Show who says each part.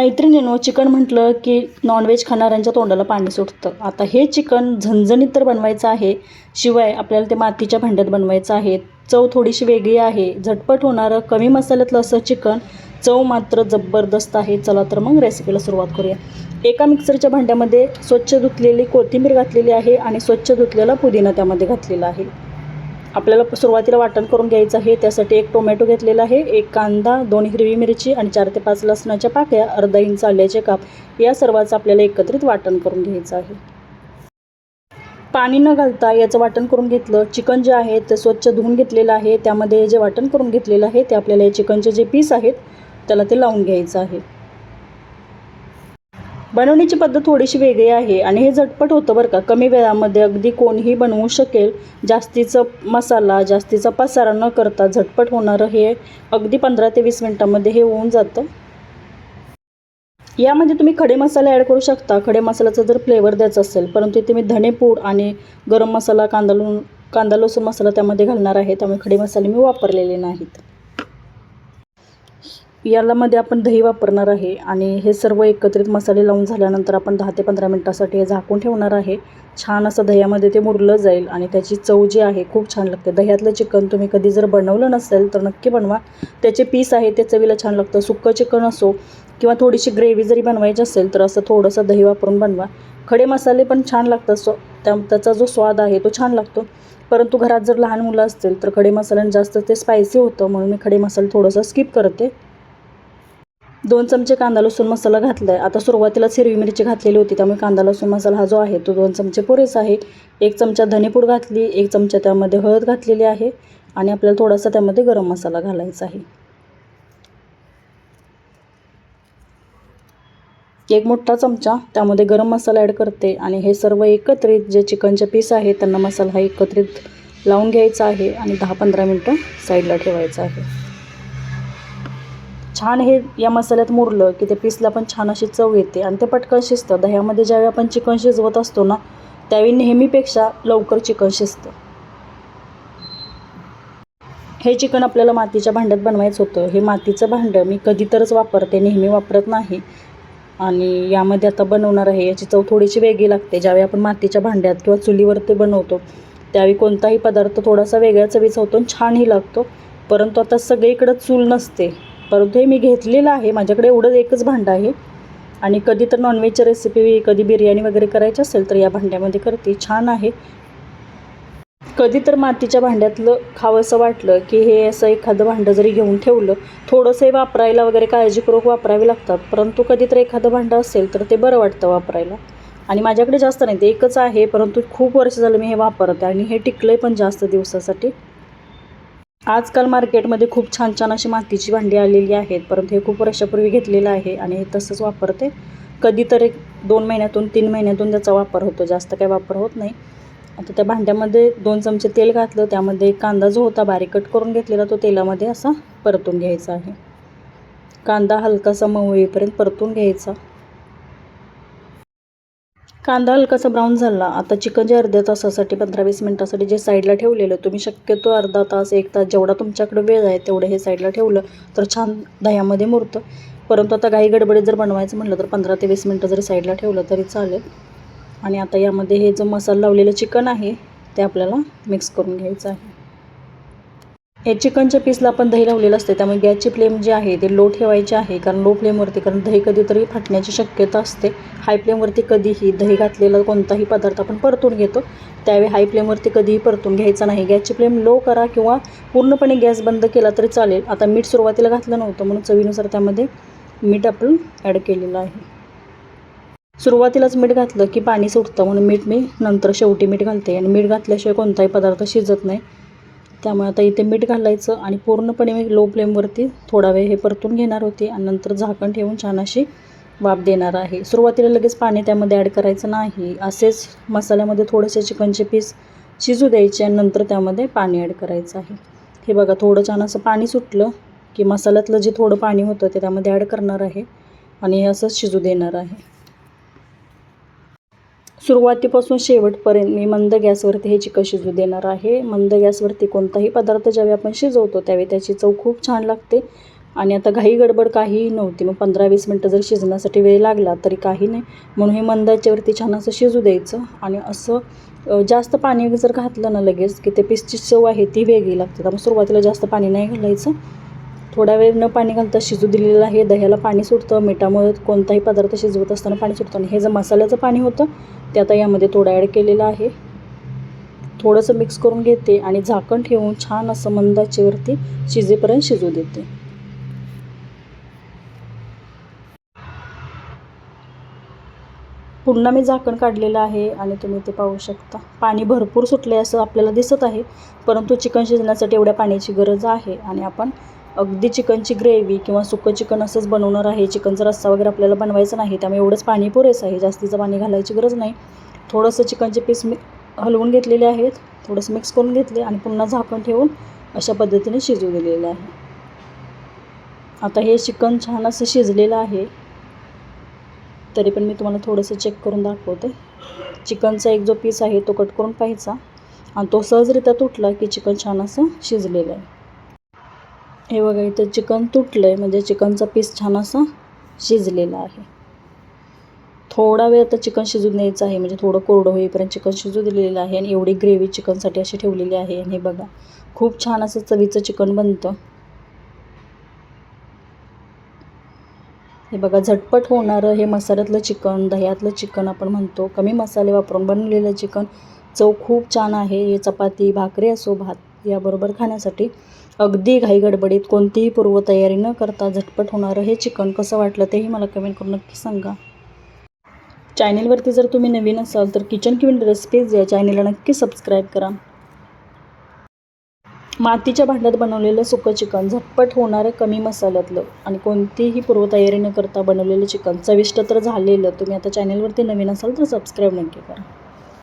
Speaker 1: मैत्रिणीनो chicken म्हटलं की non veg खाणाऱ्यांच्या तोंडाला पाणी सुटतं. आता हे चिकन झणझणीत तर बनवायचं आहे शिवाय आपल्याला ते मातीच्या भांड्यात बनवायचं आहे. चव थोडीशी वेगळी आहे. झटपट होणारं कमी मसाल्यातलं असं चिकन चव मात्र जबरदस्त आहे. चला तर मग रेसिपीला सुरुवात करूया. एका मिक्सरच्या भांड्यामध्ये स्वच्छ धुतलेली कोथिंबीर घातलेली आहे आणि स्वच्छ धुतलेला पुदिना त्यामध्ये घातलेला आहे. आपल्याला सुरुवातीला वाटण करून घ्यायचं आहे. त्यासाठी एक टोमॅटो घेतलेला आहे एक कांदा दोन हिरवी मिरची आणि चार ते पाच लसणाच्या पाकळ्या अर्धा इंच आल्याचे काप. या सर्वाचं आपल्याला एकत्रित वाटण करून घ्यायचं आहे. पाणी न घालता याचं वाटण करून घेतलं. चिकन जे आहे ते स्वच्छ धुवून घेतलेलं आहे. त्यामध्ये जे वाटण करून घेतलेलं आहे ते आपल्याला या चिकनचे जे पीस आहेत त्याला ते लावून घ्यायचं आहे. बनवण्याची पद्धत थोडीशी वेगळी आहे आणि हे झटपट होतं बरं का. कमी वेळामध्ये अगदी कोणीही बनवू शकेल. जास्तीचं मसाला जास्तीचा पसारा न करता झटपट होणारं हे अगदी पंधरा ते वीस मिनटामध्ये हे होऊन जातं. यामध्ये तुम्ही खडे मसाला ॲड करू शकता. खडे मसाल्याचा जर फ्लेवर द्यायचा असेल परंतु इथे मी धणेपूड आणि गरम मसाला कांदा लसूण कांदा लसूण मसाला त्यामध्ये घालणार आहे. त्यामुळे खडे मसाले मी वापरलेले नाहीत. यालामध्ये आपण दही वापरणार आहे आणि हे सर्व एकत्रित मसाले लावून झाल्यानंतर आपण दहा ते पंधरा मिनटासाठी हे झाकून ठेवणार आहे. छान असं दह्यामध्ये ते मुरलं जाईल आणि त्याची चव जी आहे खूप छान लागते. दह्यातलं चिकन तुम्ही कधी जर बनवलं नसेल तर नक्की बनवा. त्याचे पीस आहे ते चवीला छान लागतं. सुक्कं चिकन असो किंवा थोडीशी ग्रेव्ही जरी बनवायची असेल तर असं थोडंसं दही वापरून बनवा. खडे मसाले पण छान लागतात. सो त्या त्याचा जो स्वाद आहे तो छान लागतो. परंतु घरात जर लहान मुलं असतील तर खडे मसाल्याने जास्त ते स्पायसी होतं म्हणून मी खडे मसाले थोडंसं स्किप करते. दोन चमचे कांदा लसूण मसाला घातला आहे आता सुरुवातीलाच हिरवी मिरची घातलेली होती त्यामुळे कांदा लसूण मसाला हा जो आहे तो दोन चमचे पुरेसा आहे. एक चमचा धनेपूड घातली एक चमचा त्यामध्ये हळद घातलेली आहे आणि आपल्याला थोडासा त्यामध्ये गरम मसाला घालायचा आहे. एक मोठा चमचा त्यामध्ये गरम मसाला ॲड करते आणि हे सर्व एकत्रित जे चिकनचे पीस आहे त्यांना मसाला हा एकत्रित लावून घ्यायचा आहे आणि दहा पंधरा मिनटं साईडला ठेवायचं आहे. छान हे या मसाल्यात मुरलं की ते पीसला पण छान अशी चव येते. आणि ते पटकन शिजतं. दह्यामध्ये ज्यावेळी आपण चिकन शिजवत असतो ना त्यावेळी नेहमीपेक्षा लवकर चिकन शिजतं. हे चिकन आपल्याला मातीच्या भांड्यात बनवायचं होतं. हे मातीचं भांडं मी कधीतरच वापरते नेहमी वापरत नाही. आणि यामध्ये आता बनवणार आहे. याची चव थोडीशी वेगळी लागते. ज्यावेळी आपण मातीच्या भांड्यात किंवा चुलीवर ते बनवतो त्यावेळी कोणताही पदार्थ थोडासा वेगळ्या चवीचा होतो आणि छानही लागतो. परंतु आता सगळीकडं चूल नसते. परंतु हे मी घेतलेलं आहे. माझ्याकडे एवढं एकच भांडं आहे. आणि कधी तर नॉनव्हेजची रेसिपी कधी बिर्याणी वगैरे करायची असेल तर या भांड्यामध्ये करते. छान आहे. कधी तर मातीच्या भांड्यातलं खावंसं वाटलं की हे असं एखादं भांडं जरी घेऊन ठेवलं थोडंसं हे वापरायला वगैरे काळजीपूर्वक वापरावे लागतात. परंतु कधी तर एखादं भांडं असेल तर ते बरं वाटतं वापरायला. आणि माझ्याकडे जास्त नाही ते एकच आहे. परंतु खूप वर्ष झालं मी हे वापरते आणि हे टिकलं पण जास्त दिवसासाठी. आजकाल मार्केटमध्ये खूप छान छान अशी मातीची भांडी आलेली आहेत. परंतु हे खूप वर्षापूर्वी घेतलेलं आहे आणि हे तसंच वापरते. कधीतरी दोन महिन्यातून तीन महिन्यातून त्याचा वापर होतो. जास्त काही वापर होत नाही. आता त्या भांड्यामध्ये दोन चमचे तेल घातलं. त्यामध्ये कांदा जो होता बारीक कट करून घेतलेला तो तेलामध्ये असा परतून घ्यायचा आहे. कांदा हलकासा मऊ येईपर्यंत परतून घ्यायचा. कांदा हलकासा ब्राऊन झाला. आता चिकन जे अर्ध्या तासासाठी पंधरा वीस मिनटासाठी जे साईडला ठेवलेलं तुम्ही शक्यतो अर्धा तास एक तास जेवढा तुमच्याकडे वेळ आहे तेवढं हे साईडला ठेवलं तर छान दह्यामध्ये मुरतं. परंतु आता घाई गडबडीत जर बनवायचं म्हटलं तर पंधरा ते वीस मिनटं जरी साईडला ठेवलं तरी चालेल. आणि आता यामध्ये हे जो मसाला लावलेलं चिकन आहे ते आपल्याला मिक्स करून घ्यायचं आहे. हे चिकनच्या पीसला आपण दही लावलेलं असते त्यामुळे गॅसची फ्लेम जी आहे ते लो ठेवायची आहे. कारण लो फ्लेमवरती कारण दही कधीतरी फाटण्याची शक्यता असते. हाय फ्लेमवरती कधीही दही घातलेला कोणताही पदार्थ आपण परतून घेतो. त्यावेळी हाय फ्लेमवरती कधीही परतून घ्यायचा नाही. गॅसची फ्लेम लो करा किंवा पूर्णपणे गॅस बंद केला तरी चालेल. आता मीठ सुरुवातीला घातलं नव्हतं म्हणून चवीनुसार त्यामध्ये मीठ आपण ॲड केलेलं आहे. सुरुवातीलाच मीठ घातलं की पाणी सुटतं. म्हणून मीठ मी नंतर शेवटी मीठ घालते. आणि मीठ घातल्याशिवाय कोणताही पदार्थ शिजत नाही. त्यामुळे आता इथे मीठ घालायचं आणि पूर्णपणे मी लो फ्लेमवरती थोडा वेळ हे परतून घेणार होते आणि नंतर झाकण ठेवून छान अशी वाफ देणार आहे. सुरुवातीला लगेच पाणी त्यामध्ये ॲड करायचं नाही. असेच मसाल्यामध्ये थोडेसे चिकनचे पीस शिजू द्यायचे आणि नंतर त्यामध्ये पाणी ॲड करायचं आहे. हे बघा थोडं छान असं पाणी सुटलं की मसाल्यातलं जे थोडं पाणी होतं ते त्यामध्ये ॲड करणार आहे आणि हे असंच शिजू देणार आहे. सुरुवातीपासून शेवटपर्यंत मी मंद गॅसवरती हे चिकन शिजू देणार आहे? मंद गॅसवरती कोणताही पदार्थ ज्यावेळी आपण शिजवतो त्यावेळी त्याची चव खूप छान लागते. आणि आता घाई गडबड काहीही नव्हती. मग पंधरा वीस मिनटं जर शिजण्यासाठी वेळ लागला तरी काही नाही. म्हणून हे मंदाच्यावरती छान असं शिजू द्यायचं. आणि असं जास्त पाणी जर घातलं ना लगेच की ते पिसची चव आहे ती वेगळी लागते. त्यामुळे सुरुवातीला जास्त पाणी नाही घालायचं. थोडा वेळ न पाणी घालता शिजू दिलेलं आहे. दह्याला पाणी सुटतं मिठामुळे कोणताही पदार्थ शिजवत असताना पाणी सुटतं आणि हे जे मसाल्याचं पाणी होतं ते आता यामध्ये थोडं ॲड केलेलं आहे. थोडंसं मिक्स करून घेते आणि झाकण ठेवून छान असं मंदाचेवरती शिजेपर्यंत शिजू देते. पुन्हा मी झाकण काढलेलं आहे आणि तुम्ही ते पाहू शकता. पाणी भरपूर सुटले असं आपल्याला दिसत आहे परंतु चिकन शिजण्यासाठी एवढ्या पाण्याची गरज आहे आणि आपण अगदी चिकनची ग्रेव्ही किंवा सुकं चिकन असंच बनवणार आहे. चिकनचा रस्सा वगैरे आपल्याला बनवायचा नाही. त्यामुळे एवढंच पाणी पुरेसं आहे. जास्तीचं पाणी घालायची गरज नाही. थोडंसं चिकनचे पीस मी हलवून घेतलेले आहेत. थोडंसं मिक्स करून घेतले आणि पुन्हा झाकण ठेवून अशा पद्धतीने शिजू दिलेलं आहे. आता हे चिकन छान असं शिजलेलं आहे. तरी पण मी तुम्हाला थोडंसं चेक करून दाखवते. चिकनचा एक जो पीस आहे तो कट करून पाहायचा. आणि तो सहजरित्या तुटला की चिकन छान असं शिजलेलं आहे. हे बघा इथं चिकन तुटलं आहे म्हणजे चिकनचा पीस छान असा शिजलेला आहे. थोडा वेळ आता चिकन शिजून द्यायचं आहे. म्हणजे थोडं कोरडं होईपर्यंत चिकन शिजू दिलेलं आहे. आणि एवढी ग्रेव्ही चिकनसाठी अशी ठेवलेली आहे. आणि हे बघा खूप छान असं चवीचं चिकन बनतं. हे बघा झटपट होणारं हे मसाल्यातलं चिकन दह्यातलं चिकन आपण म्हणतो. कमी मसाले वापरून बनवलेलं चिकन. चव खूप छान आहे. हे चपाती भाकरी असो भात याबरोबर खाण्यासाठी अगदी घाई गडबडीत कोणतीही पूर्वतयारी न करता झटपट होणारं हे चिकन कसं वाटलं तेही मला कमेंट करून नक्की सांगा. चॅनेलवरती जर तुम्ही नवीन असाल तर किचन किविन रेसिपीज या चॅनेलला नक्की सबस्क्राईब करा. मातीच्या भांड्यात बनवलेलं सुकं चिकन झटपट होणारं कमी मसाल्यातलं आणि कोणतीही पूर्वतयारी न करता बनवलेलं चिकन चविष्ट तर झालेलं तुम्ही आता चॅनेलवरती नवीन असाल तर सबस्क्राईब नक्की करा.